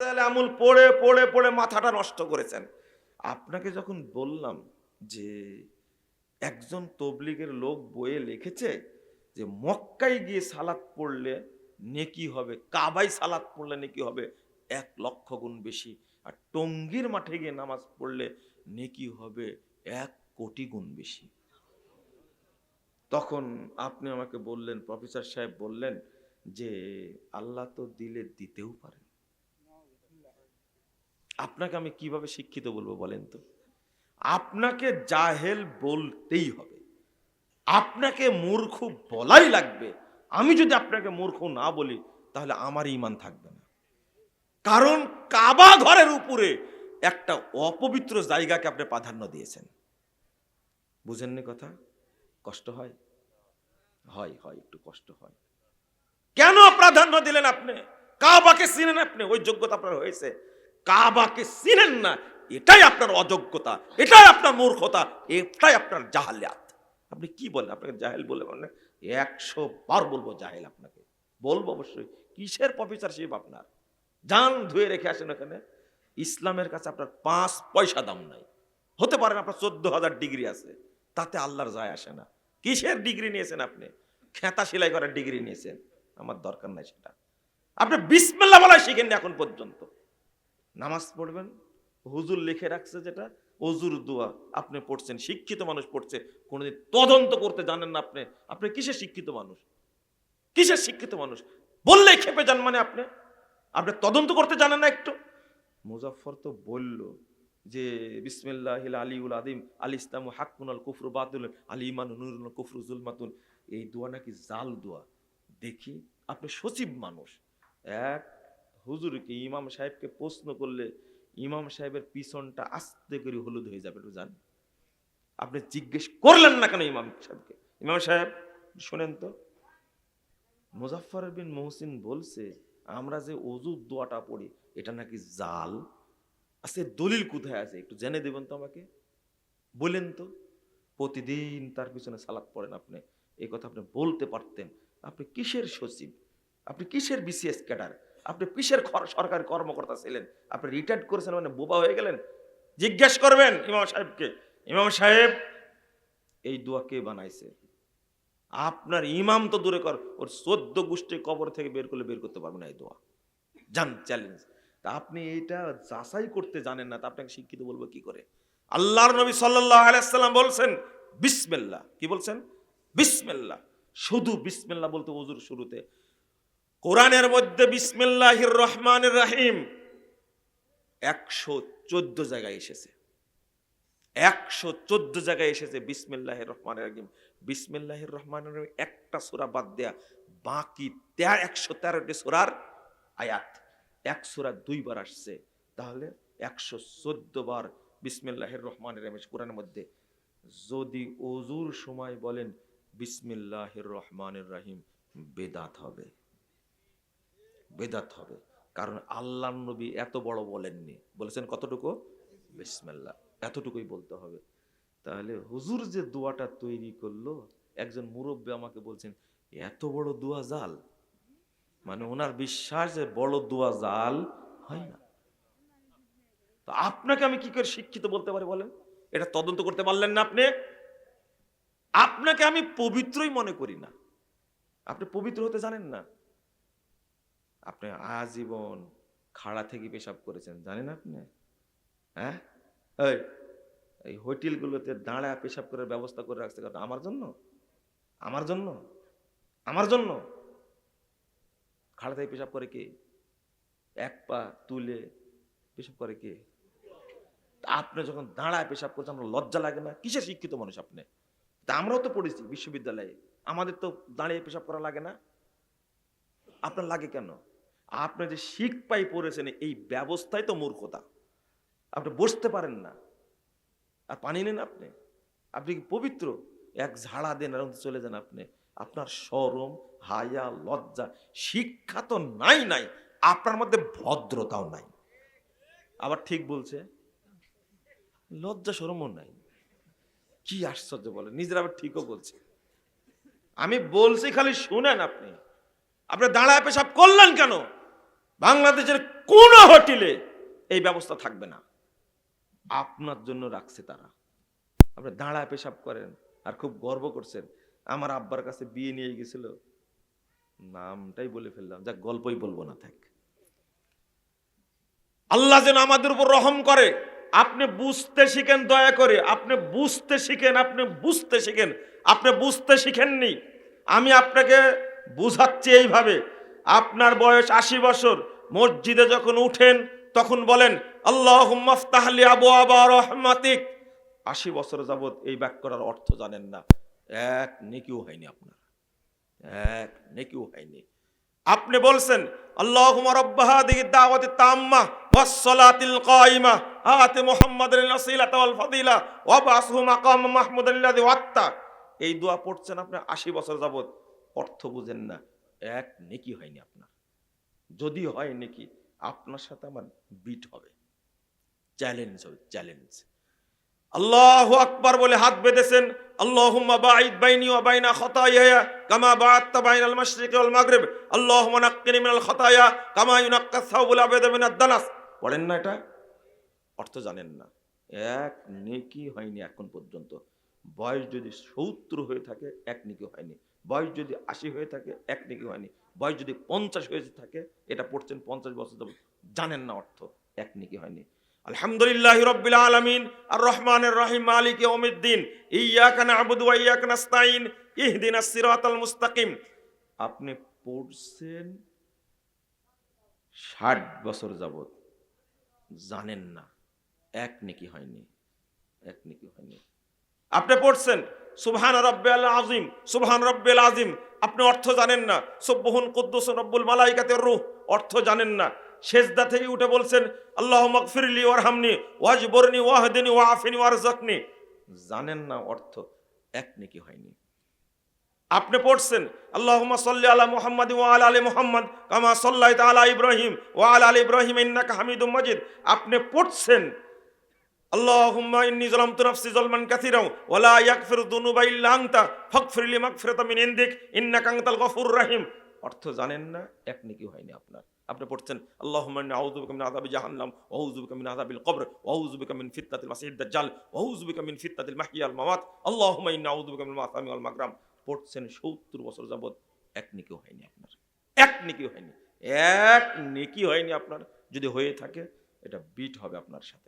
আমুল পড়ে পড়ে পড়ে মাথাটা নষ্ট করেছেন। আপনাকে যখন বললাম যে একজন তবলিগের লোক বইয়ে লিখেছে যে মক্কায় গিয়ে সালাত পড়লে নেকি হবে কাবাই সালাত পড়লে নেকি হবে, এক লক্ষ গুণ বেশি। আর টঙ্গীর মাঠে গিয়ে নামাজ পড়লে নেকি হবে এক কোটি গুণ বেশি। তখন আপনি আমাকে বললেন, প্রফেসর সাহেব বললেন যে আল্লাহ তো দিলে দিতেও পারেন। আপনাকে আমি কীভাবে শিক্ষিত বলব বলেন তো? আপনাকে জাহেল বলতেই হবে। আপনাকে মূর্খ বলাই লাগবে। আমি যদি আপনাকে মূর্খ না বলি, তাহলে আমার ইমান থাকবে না। কারণ কাবা ঘরের উপরে একটা অপবিত্র জায়গাকে আপনি প্রাধান্য দিয়েছেন। বুঝেননি কথা? কষ্ট হয়? হয় হয়, একটু কষ্ট হয়। কেন প্রাধান্য দিলেন আপনি? কাবাকে চিনেন আপনি? ওই যোগ্যতা আপনার হয়েছে। কাবাকে চিনেন না, এটাই আপনার অযোগ্যতা, এটাই আপনার মূর্খতা, এটাই আপনার জাহালিয়াত। আপনি কি বলেন? আপনাকে জাহেল বলে মানে একশো বার বলব জাহেল আপনাকে। বলব অবশ্যই, কিসের প্রফেসরশিপ আপনার? যান ধুয়ে রেখে আসেন ওখানে। ইসলামের কাছে আপনার পাঁচ পয়সা দাম নাই। হতে পারেন আপনার চোদ্দ হাজার ডিগ্রি আছে, তাতে আল্লাহর যায় আসে না। কিসের ডিগ্রি নিয়েছেন আপনি? খেতা সেলাই করার ডিগ্রি নিয়েছেন। আমার দরকার নাই সেটা। আপনি বিসমিল্লা বলা শিখেননি এখন পর্যন্ত। নামাজ পড়বেন, হুজুর লিখে রাখছে যেটা, অজুর দোয়া আপনি পড়ছেন, শিক্ষিত মানুষ পড়ছে, কোনোদিন তদন্ত করতে জানেন না আপনি। আপনি কিসের শিক্ষিত মানুষ? কিসের শিক্ষিত মানুষ? বললেই খেপে যান মানে আপনি? আপনি তদন্ত করতে জানেন না একটু? মুজাফর তো বলল যে বিসমিল্লাহ আলিউল আদিম আল ইসলাম হাকুন আল কুফরু বাদুল আলী ইমান নুরুল কুফরু জুলমাতুন। এই দোয়া নাকি জাল দোয়া। দেখি, আপনি সচিব মানুষ। এক হুজুরকে, ইমাম সাহেবকে প্রশ্ন করলে ইমাম সাহেবের পিছনটা আস্তে করে হলুদ হয়ে যাবে, একটু জান। আপনি জিজ্ঞেস করলেন না কেন ইমাম সাহেবকে? ইমাম সাহেব, শোনেন তো, মুজাফফর বিন মহসিন বলছে, আমরা যে অজুর দোয়াটা পড়ি, এটা নাকি জাল? আছে দলিল কোথায় আছে? একটু জেনে দেবেন তো আমাকে। বলেন তো, প্রতিদিন তার পিছনে সালাদ পড়েন আপনি। এই কথা আপনি বলতে পারতেন। আপনি কিসের সচিব? আপনি কিসের বিসিএস ক্যাডার? আপনি খর- সরকারি কর্মকর্তা ছিলেন? আপনি রিটায়ার্ড করেছেন মানে বোবা হয়ে গেলেন? জিজ্ঞেস করবেন ইমাম সাহেবকে। ইমাম সাহেব, এই দোয়া কে বানাইছে? আপনার ইমাম তো দূরে কর, ওর চোদ্দ গোষ্ঠী কবর থেকে বের করলে বের করতে পারবে না এই দোয়া। জান চ্যালেঞ্জ তা আপনি এইটা যাচাই করতে জানেন না, তা আপনাকে শিক্ষিত বলব কি করে? আল্লাহর নবী সাল্লাহ আলাইসাল্লাম বলছেন বিসমেল্লা কি বলছেন? বিসমেল্লা শুধু বিসমিল্লাহ বলতে ওজুর শুরুতে। কোরআনের মধ্যে বিসমিল্লাহির রহমানের রাহিম একশো চোদ্দ জায়গায় এসেছে। একশো চোদ্দ জায়গায় এসেছে বিসমিল্লাহ রহমানের রাহিম। বিসমিল্লাহির রহমানের রহিম একটা সোরা বাদ দেয়া বাকি একশো তেরোটি সোরার আয়াত। এক সোরা দুইবার আসছে। তাহলে একশো চোদ্দ বার বিসমিল্লাহির রহমানের রহিম কোরআনের মধ্যে। যদি অজুর সময় বলেন বিসমিল্লাহির রহমানের রাহিম বেদাত হবে। বেদাত হবে। কারণ আল্লাহ নবী এত বড় বলেননি। বলেছেন কতটুকু? বিসমিল্লাহ। এতটুকুই বলতে হবে। তাহলে হুজুর যে দোয়াটা তৈরি করল, একজন মুরব্বী আমাকে বলছেন, এত বড় দোয়া জাল? মানে ওনার বিশ্বাস যে বড় দোয়া জাল হয় না। তো আপনাকে আমি কি করে শিক্ষিত বলতে পারি বলেন? এটা তদন্ত করতে পারলেন না আপনি? আপনাকে আমি পবিত্রই মনে করি না। আপনি পবিত্র হতে জানেন না। আপনি আজীবন খাড়া থেকে পেশাব করেছেন, জানেন আপনি? হ্যাঁ? এই এই হোটেলগুলোতে দাঁড়া পেশাব করার ব্যবস্থা করে রাখছে কথা আমার জন্য? আমার জন্য? আমার জন্য? খাড়া থেকে পেশাব করে কে? এক পা তুলে পেশাব করে কে? আপনি যখন দাঁড়ায় পেশাব করছেন আমরা লজ্জা লাগে না? কিসের শিক্ষিত মানুষ আপনি? তা আমরাও তো পড়েছি বিশ্ববিদ্যালয়ে। আমাদের তো দাঁড়িয়ে পেশাব করা লাগে না। আপনার লাগে কেন? আপনি যে শিখ পাই পড়েছেন, এই ব্যবস্থাই তো মূর্খতা। আপনি বসতে পারেন না। আর পানি নেন আপনি। আপনি কি পবিত্র? এক ঝাড়া দেন আর চলে যান আপনি। আপনার সরম, হায়া, লজ্জা, শিক্ষা তো নাই নাই। আপনার মধ্যে ভদ্রতাও নাই। আবার ঠিক বলছে, লজ্জা, সরমও নাই। কি আশ্চর্য বলে, নিজের আবার ঠিকও বলছে। আমি বলছি, খালি শুনেন আপনি। আপনি দাঁড়ায় পেশাব করলেন কেন? বাংলাদেশের কোন হোটেলে এই ব্যবস্থা থাকবে না। আপনার জন্য রাখছে তারা। আপনি দাঁড়ায় পেশাব করেন আর খুব গর্ব করছেন। আমার আব্বার কাছে বিয়ে নিয়ে গেছিল। নামটাই বলে ফেললাম। যা গল্পই বলব না, থাক। আল্লাহ যেন আমাদের উপর রহম করে। আপনি বুঝতে শিখেন, দয়া করে। আপনি বুঝতে শিখেন, আপনি বুঝতে শিখেন। আপনি বুঝতে শিখেননি। আমি আপনাকে বুঝাচ্ছি এইভাবে। আপনার বয়স আশি বছর, মসজিদে যখন উঠেন, তখন বলেন আল্লাহ রহমাতিক। আশি বছর যাবৎ এই বাক্যটার অর্থ জানেন না। এক নেকিও হয়নি আপনার। এক নেকিও হয়নি। আপনি বলছেন হাদিহি দাওয়াতি তাম্মা ওয়াত্তা। এই দোয়া পড়ছেন আপনি 80 বছর যাবত অর্থ বুঝেন না। এক নেকি হয়নি আপনার। যদি হয় নেকি, আপনার সাথে আমার বিট হবে। চ্যালেঞ্জ হবে চ্যালেঞ্জ আল্লাহ আকবার বলে হাত বেঁধেছেন দানাস। পড়েন না এটা? অর্থ জানেন না। এক নেকি হয়নি এখন পর্যন্ত। বয়স যদি সত্তর হয়ে থাকে, এক নেকি হয়নি। বয়স যদি আশি হয়ে থাকে, এক নেকি হয়নি। বয়স যদি পঞ্চাশ হয়ে থাকে, এটা পড়ছেন পঞ্চাশ বছর জানেন না অর্থ, এক নেকি হয়নি। আলহামদুলিল্লাহ রব্বিল আলামিন আর রহমানের রহিম, মালিক ইয়াউমিদ্দিন, ইয়াকা ওয়া ইয়াকা নাস্তাইন ইহদিনাস সিরাতাল মুস্তাকিম। আপনি পড়ছেন ষাট বছর যাবত জানেন না, এক নেকি হয়নি, এক নেকি হয়নি। আপনি পড়ছেন সুবহান রব্বিল আজিম সুবহান রব্বিল আজিম আপনি অর্থ জানেন না। সুবহুন কুদ্দুস রব্বুল মালাইকাতের রূহ, অর্থ জানেন না। সেজদা থেকে উঠে বলছেন আল্লাহ মকফিরলি ওয়ারহামনি, ওয়াজবরনি, ওয়াহদিনি ওয়াফিনি ওয়ারজাকনি জানেন না অর্থ, এক নেকি হয়নি। আপনি পড়ছেন, আল্লাহুম্মা সাল্লি আলা মুহাম্মাদ ওয়া আলা আলি মুহাম্মদ, কামা সাল্লাইতা আলা ইব্রাহিম, ওয়া আলা আলি ইব্রাহিম ইন্নাকা হামিদুম মাজিদ। আপনি পড়ছেন আল্লাহুম্মা ইন্নী যালামতু নাফসি যালমান কাসীরা ওয়া লা ইয়াগফিরু যুনুবা ইল্লা আনতা ফাগফির লি মাগফিরাতাম মিন ইনদিক, ইন্নাকা আনতাল রহিম। অর্থ জানেন না, এক নেকি হয়নি আপনার। আপনি পড়ছেন, আল্লাহুম্মা ইন্নী আউযু বিকা মিন আযাবি জাহান্নাম, ওয়া আউযু বিকা মিন কবর, ওয়া আউযু বিকা মিন ফিতনাতিল মাসিহিদ দাজ্জাল, ওয়া আউযু বিকা মিন ওয়াল মামাত। আল্লাহুম্মা ইন্নী আউযু বিকা মাসামি ওয়াল মাগরাম। পড়ছেন সত্তর বছর যাবৎ এক নেকি হয়নি আপনার। এক নেকি হয়নি। এক নেকি হয়নি আপনার। যদি হয়ে থাকে, এটা বিট হবে আপনার সাথে।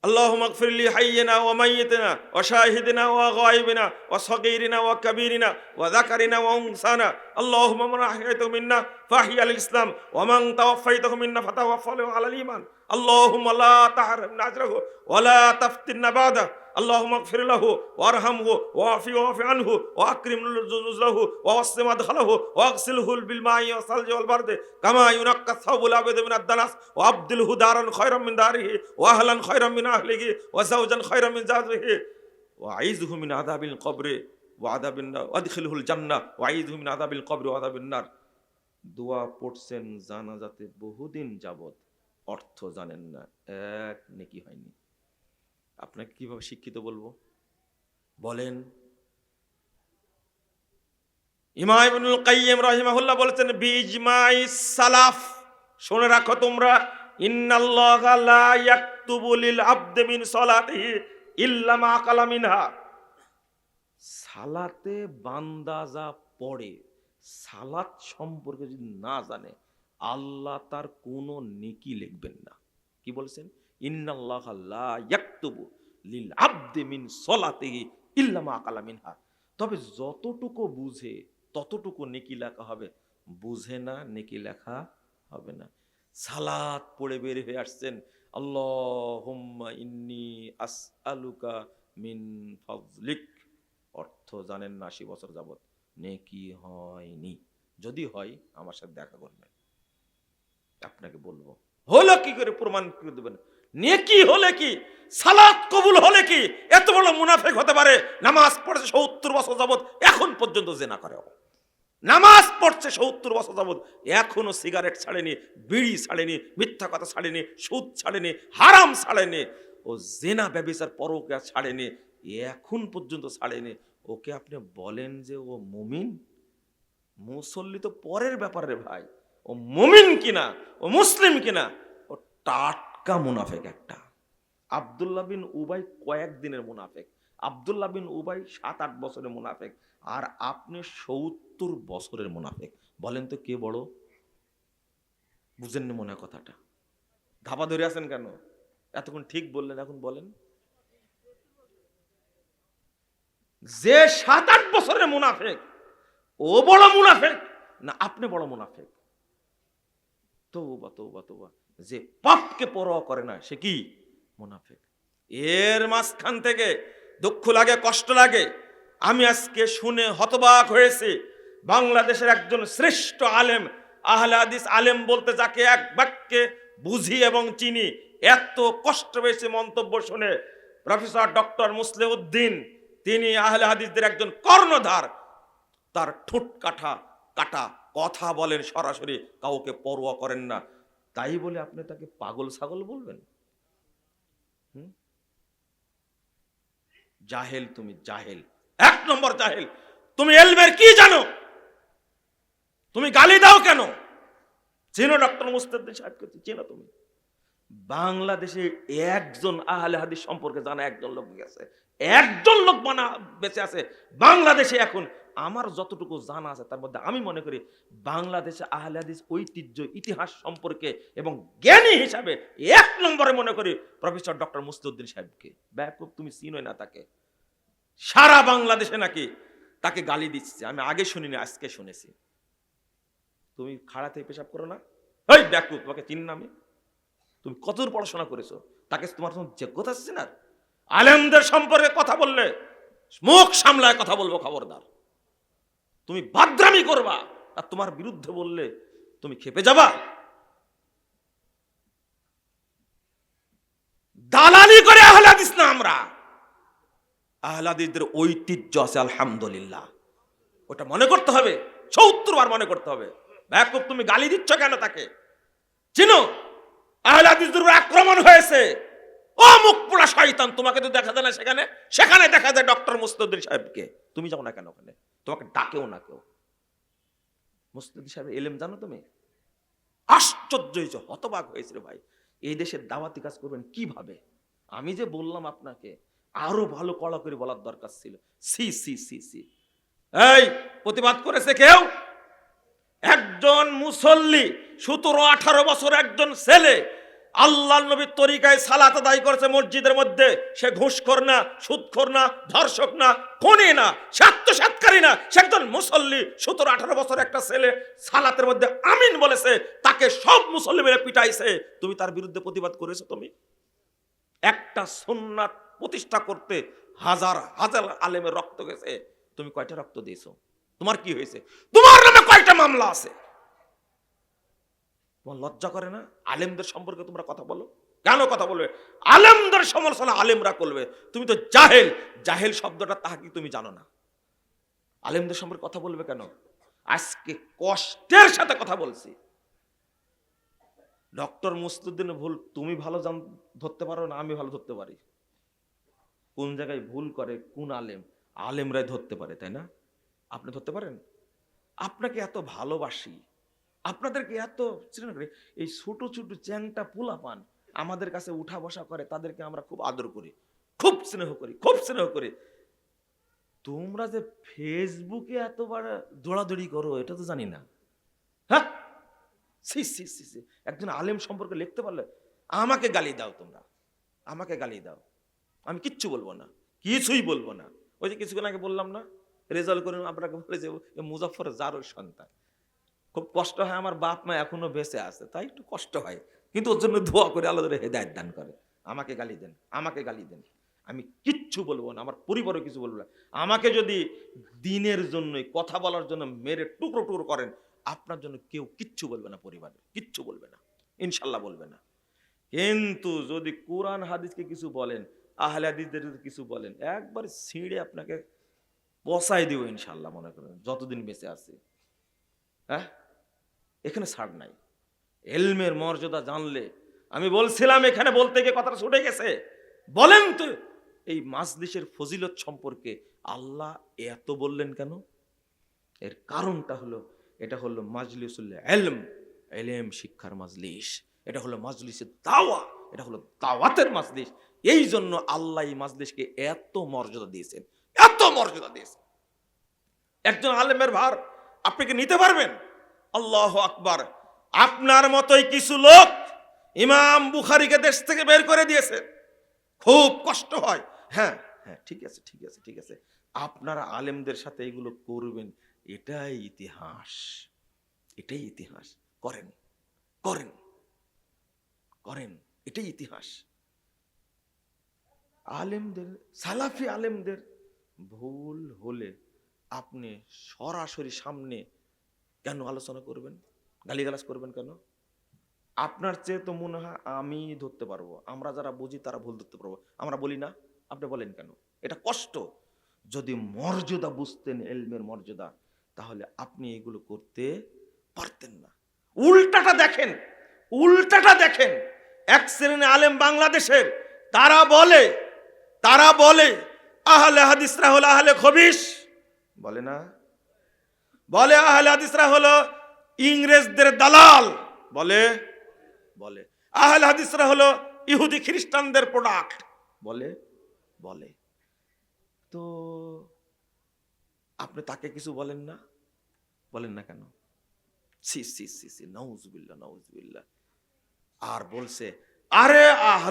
اللهم اغفر لي حينا وميتنا وشاهدنا وغائبنا وصغيرنا وكبيرنا وذكرنا وأنثانا. اللهم من احييته منا فاحيا الإسلام ومن توفيته منا فتوفه على الإيمان. اللهم لا تحرمنا اجره ولا تفتنا بعده اللهم اغفر له وارحمه واعفه واعف عنه واكرم نزله ووسع مدخله واغسله بالماء والثلج والبرد كما ينقى الثوب الابيض من الدنس وابدله دارا خيرا من داره واهلا خيرا من اهله وزوجا خيرا من زوجه واعيذه من عذاب القبر وعذاب النار وادخله الجنه واعيذه من عذاب القبر وعذاب النار দোয়া পড়ছেন জানাজাতে বহুদিন যাবত অর্থ জানেন না। এক নেকি হয়নি। আপনাকে কীভাবে শিক্ষিত বলব? বলেন, ইমাম ইবনুল কাইয়িম রাহিমাহুল্লাহ বলেছেন, বিজমাই সালাফ। শুনে রাখো তোমরা, ইন্নাল্লাহা লা মিন সালাতিহি ইল্লা মা কালা মিনহা। সালাতে বান্দা যা পড়ে, সালাত সম্পর্কে যদি না জানে আল্লাহ তার কোনো নেকি লিখবেন না। কি বলছেন? ইন্নাল্লাহ লা ইয়াকতুবু লিল আবদি মিন সলাতিহি ইল্লা মা কালা মিনহা। তবে যতটুকু বুঝে, ততটুকু নেকি লেখা হবে। বুঝে না, নেকি লেখা হবে না। সালাত পড়ে বের হয়ে আসছেন, আল্লাহুম্মা ইন্নি আসআলুকা মিন ফাজলিক অর্থ জানেন না, আশি বছর যাবত নেকি হয়নি। যদি হয়, আমার সাথে দেখা করবেন। আপনাকে বলব, হলো কি করে প্রমাণ করে দেবেন? নেকি হলে কি? সালাত কবুল হলে কি? এত বড় মুনাফেক হতে পারে? নামাজ পড়ছে সত্তর বছর যাবত এখন পর্যন্ত জেনা করে নামাজ পড়ছে সত্তর বছর যাবত এখনও সিগারেট ছাড়েনি, বিড়ি ছাড়েনি, মিথ্যা কথা ছাড়েনি, সুদ ছাড়েনি, হারাম ছাড়েনি। ও জেনা ব্যবসার পরকে ছাড়েনি, এখন পর্যন্ত ছাড়েনি। ওকে আপনি বলেন যে ও মুমিন? মুসল্লি তো পরের ব্যাপারে ভাই। ও মুমিন কিনা, ও মুসলিম কিনা, ও টাটকা মুনাফেক একটা। আবদুল্লাহ বিন উবাই কয়েকদিনের মুনাফেক। আবদুল্লাহ বিন উবাই সাত আট বছরের মুনাফেক। আর আপনি সত্তর বছরের মুনাফেক। বলেন তো কে বড়? বুঝেননি মনে কথাটা। ধাপা ধরে আছেন কেন? এতক্ষণ ঠিক বললেন, এখন বলেন। যে সাত আট বছরের মুনাফেক, ও বড় মুনাফেক না আপনি বড় মুনাফেক? তৌবা তৌবা তৌবা যে পাপকে পরোয়া করে না, সে কি? মুনাফেক। এর মাঝখান থেকে দুঃখ লাগে, কষ্ট লাগে। আমি আজকে শুনে হতবাক হয়েছি, বাংলাদেশের একজন শ্রেষ্ঠ আলেম, আহলে হাদিস আলেম বলতে যাকে এক বাক্যে বুঝি এবং চিনি, এত কষ্ট পেয়েছে মন্তব্য শুনে। প্রফেসর ডক্টর মুসলিউদ্দিন, তিনি আহলে হাদিসদের একজন কর্ণধার। তার ঠোঁট কাটা কাটা। কথা বলেন সরাসরি, কাউকে পরোয়া করেন না। তাই বলে আপনি তাকে পাগল ছাগল বলবেন? জাহেল তুমি, জাহেল। এক নম্বর জাহেল। তুমি এলমের কি জানো? তুমি গালি দাও কেন? চেনো ডক্টর মুস্তাদ্দিন সাহেবকে চেনো তুমি? বাংলাদেশে একজন আহলে হাদিস সম্পর্কে জানা একজন লোক গেছে। একজন লোক বানা বেঁচে আছে। বাংলাদেশে এখন আমার যতটুকু জানা আছে, তার মধ্যে আমি মনে করি বাংলাদেশে আহলে হাদিস ঐতিহ্য, ইতিহাস সম্পর্কে এবং জ্ঞানী হিসাবে এক নম্বরে মনে করি প্রফেসর ডক্টর মুস্তুদ্দিন সাহেবকে। ব্যাপক তুমি চিনোই না তাকে। সারা বাংলাদেশে নাকি তাকে গালি দিচ্ছে। আমি আগে শুনিনি, আজকে শুনেছি। তুমি খাড়াতে পেশাব করো না? ওই ব্যাকুপ তোমাকে চিনি না আমি? তুমি কতদূর পড়াশোনা করেছ? তাকে তোমার কোনো যোগ্যতা আছে না? আলেমদের সম্পর্কে কথা বললে মুখ সামলায় কথা বলব, খবরদার। তুমি বাদ্রামি করবা আর তোমার বিরুদ্ধে বললে তুমি খেপে যাবা। দালালি করে আহলাদিস না আমরা। আহলাদিসদের ঐতিহ্য আছে, আলহামদুলিল্লাহ। ওটা মনে করতে হবে, সত্তর বার মনে করতে হবে। ব্যাকুব তুমি গালি দিচ্ছ কেন তাকে? চিনো? আহলাদিসদের আক্রমণ হয়েছে। শয়তান তোমাকে তো দেখা যায় না সেখানে? সেখানে দেখা যায় ডক্টর মুস্তুদ্দিন সাহেবকে। তুমি যাও না কেন ওখানে? তোমাকে ডাকেও না কেউ। মুস্তুদ্দিন সাহেব এলেম জানো তুমি? আশ্চর্য হয়েছে, হতবাক হয়েছে রে ভাই। এই দেশের দাওয়াতি কাজ করবেন কীভাবে? আমি যে বললাম আপনাকে, আরও ভালো কড়া করে বলার দরকার ছিল। সি সি সি সি। এই, প্রতিবাদ করেছে কেউ? একজন মুসল্লি, সতেরো আঠারো বছর একজন ছেলে আল্লাহ নবীর তরিকায় সালাত আদায় করেছে মসজিদের মধ্যে। সে ঘুষখোর না, সুদখোর না, ধর্ষক না, খুনি না, স্বার্থসাৎকারী না। সে একজন মুসল্লি, সতেরো, আঠারো বছর একটা ছেলে, সালাতের মধ্যে আমিন বলেছে, তাকে সব মুসল্লি মেরে পিটাইছে। তুমি তার বিরুদ্ধে প্রতিবাদ করেছ তুমি? একটা সুন্নাত প্রতিষ্ঠা করতে হাজার হাজার আলেমের রক্ত গেছে। তুমি কয়টা রক্ত দিয়েছ? তোমার কি হয়েছে? তোমার নামে কয়টা মামলা আছে? তোমার লজ্জা করে না? আলেমদের সম্পর্কে তোমরা কথা বলো। কেন কথা বলবে? আলেমদের সমালোচনা আলেমরা করবে। তুমি তো জাহেল। জাহেল শব্দটা তাহা কি তুমি জানো না। আলেমদের সম্পর্কে কথা বলবে কেন? আজকে কষ্টের সাথে কথা বলছি। ডক্টর মুস্তুদ্দিনের ভুল তুমি ভালো জান, ধরতে পারো না, আমি ভালো ধরতে পারি। কোন জায়গায় ভুল করে, কোন আলেম? আলেমরাই ধরতে পারে, তাই না? আপনি ধরতে পারেন? আপনাকে এত ভালোবাসি। আপনাদেরকে এত করি এই ছোট ছোট চ্যাংটা পোলা পান আমাদের কাছে উঠা বসা করে, তাদেরকে আমরা খুব আদর করি, খুব স্নেহ করি, খুব স্নেহ করি। তোমরা যে ফেসবুকে এতবার দৌড়াদৌড়ি করো, এটা তো জানি না। হ্যাঁ? একজন আলেম সম্পর্কে লিখতে পারলে, আমাকে গালি দাও তোমরা। আমাকে গালি দাও। আমি কিচ্ছু বলব না। কিছুই বলব না। ওই যে কিছুক্ষণ আগে বললাম না রেজাল্ট করে আপনাকে বলে যে মুজাফর জারোর সন্তান। খুব কষ্ট হয়, আমার বাপ মা এখনও বেঁচে আছে, তাই একটু কষ্ট হয়। কিন্তু ওর জন্য দোয়া করে আলাদা হেদায়ত দান করে। আমাকে গালি দেন, আমাকে গালি দেন। আমি কিচ্ছু বলব না, আমার পরিবারও কিছু বলব না। আমাকে যদি দিনের জন্য, কথা বলার জন্য মেরে টুকরো টুকরো করেন, আপনার জন্য কেউ কিচ্ছু বলবে না পরিবারে, কিচ্ছু বলবে না, ইনশাল্লাহ বলবে না। কিন্তু যদি কোরআন হাদিসকে কিছু বলেন, আহলে হাদিসদের যদি কিছু বলেন, একবার ছিঁড়ে আপনাকে পচাই দিব ইনশাল্লাহ মনে করেন, যতদিন বেঁচে আছি। হ্যাঁ? এখানে ছাড় নাই। এলমের মর্যাদা জানলে, আমি বলছিলাম এখানে বলতে গিয়ে কথাটা ছুটে গেছে। বলেন তো, এই মাজলিসের ফজিলত সম্পর্কে আল্লাহ এত বললেন কেন? এর কারণটা হলো, এটা হলো মাজলিসুল এলম, এলেম শিক্ষার মাজলিস। এটা হলো মাজলিসের দাওয়া, এটা হলো দাওয়াতের মাজলিস। এই জন্য আল্লাহ এই মাজলিসকে এত মর্যাদা দিয়েছেন, এত মর্যাদা দিয়েছেন। একজন আলেমের ভার, আপনি কি নিতে পারবেন? আল্লাহ আকবার। আপনার মতোই কিছু লোক ইমাম বুখারিকে দেশ থেকে বের করে দিয়েছে। খুব কষ্ট হয়। হ্যাঁ হ্যাঁ ঠিক আছে ঠিক আছে ঠিক আছে। আপনারা আলেমদের সাথে এগুলো করবেন, এটাই ইতিহাস। এটাই ইতিহাস। করেন করেন করেন, এটাই ইতিহাস। আলেমদের, সালাফি আলেমদের ভুল হলে আপনি সরাসরি সামনে কেন আলোচনা করবেন? গালিগালাজ করবেন কেন? আপনার চেয়ে তো মনে হয় আমি ধরতে পারব। আমরা যারা বুঝি তারা ভুল ধরতে পারব। আমরা বলি না, আপনি বলেন কেন? এটা কষ্ট। যদি মর্যাদা বুঝতেন, এলমের মর্যাদা, তাহলে আপনি এগুলো করতে পারতেন না। উল্টাটা দেখেন উল্টাটা দেখেন। এক শ্রেণি আলেম বাংলাদেশের, তারা বলে তারা বলে, আহলে হাদিসরা হলো আহলে খবিস বলে না? বলে, আহলে হাদিসরা হলো ইংরেজদের দালাল। বলে বলে। আহলে হাদিসরা হলো ইহুদি খ্রিস্টানদের প্রোডাক্ট বলে বলে। তো আপনি তাকে কিছু বলেন না? বলেন না কেন? সি সি সি সি নাউজুবিল্লাহ নাউজুবিল্লাহ আর বলছে, আরে আহল